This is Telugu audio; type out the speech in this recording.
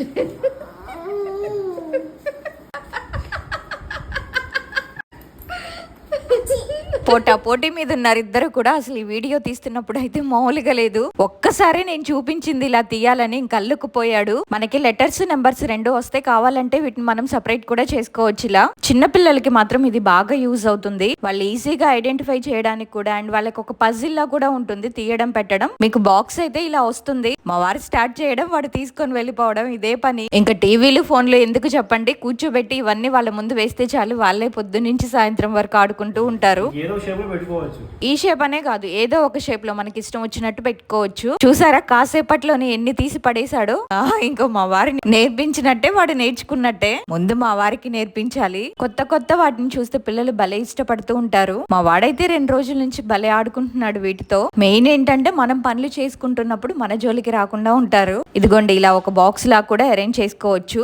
Oh. పోటా పోటీ మీద ఉన్నారు ఇద్దరు కూడా. అసలు ఈ వీడియో తీస్తున్నప్పుడు అయితే మామూలుగా లేదు. ఒక్కసారి నేను చూపించింది ఇలా తీయాలని ఇంక మనకి లెటర్స్ నెంబర్స్ రెండు వస్తే కావాలంటే వీటిని మనం సపరేట్ కూడా చేసుకోవచ్చు ఇలా. చిన్న పిల్లలకి మాత్రం ఇది బాగా యూజ్ అవుతుంది. వాళ్ళు ఈజీగా ఐడెంటిఫై చేయడానికి కూడా అండ్ వాళ్ళకి ఒక పజిల్ లా కూడా ఉంటుంది తీయడం పెట్టడం. మీకు బాక్స్ అయితే ఇలా వస్తుంది. మా వారు స్టార్ట్ చేయడం వాడు తీసుకొని వెళ్ళిపోవడం ఇదే పని. ఇంకా టీవీలు ఫోన్లు ఎందుకు చెప్పండి? కూర్చోబెట్టి ఇవన్నీ వాళ్ళ ముందు వేస్తే చాలు. వాళ్ళే పొద్దు నుంచి సాయంత్రం వరకు ఆడుకుంటూ ఉంటారు. పెట్టుకోవచ్చు. ఈ షేప్ అనే కాదు ఏదో ఒక షేప్లో మనకి ఇష్టం వచ్చినట్టు పెట్టుకోవచ్చు. చూసారా కాసేపట్లోనే ఎన్ని తీసి పడేశాడు? ఇంకో మా వారిని నేర్పించినట్టే వాడు నేర్చుకున్నట్టే. ముందు మా వారికి నేర్పించాలి. కొత్త కొత్త వాటిని చూస్తే పిల్లలు భలే ఇష్టపడుతూ ఉంటారు. మా వాడైతే రెండు రోజుల నుంచి భలే ఆడుకుంటున్నాడు వీటితో. మెయిన్ ఏంటంటే మనం పనులు చేసుకుంటున్నప్పుడు మన జోలికి రాకుండా ఉంటారు. ఇదిగోండి ఇలా ఒక బాక్స్ లా కూడా అరేంజ్ చేసుకోవచ్చు.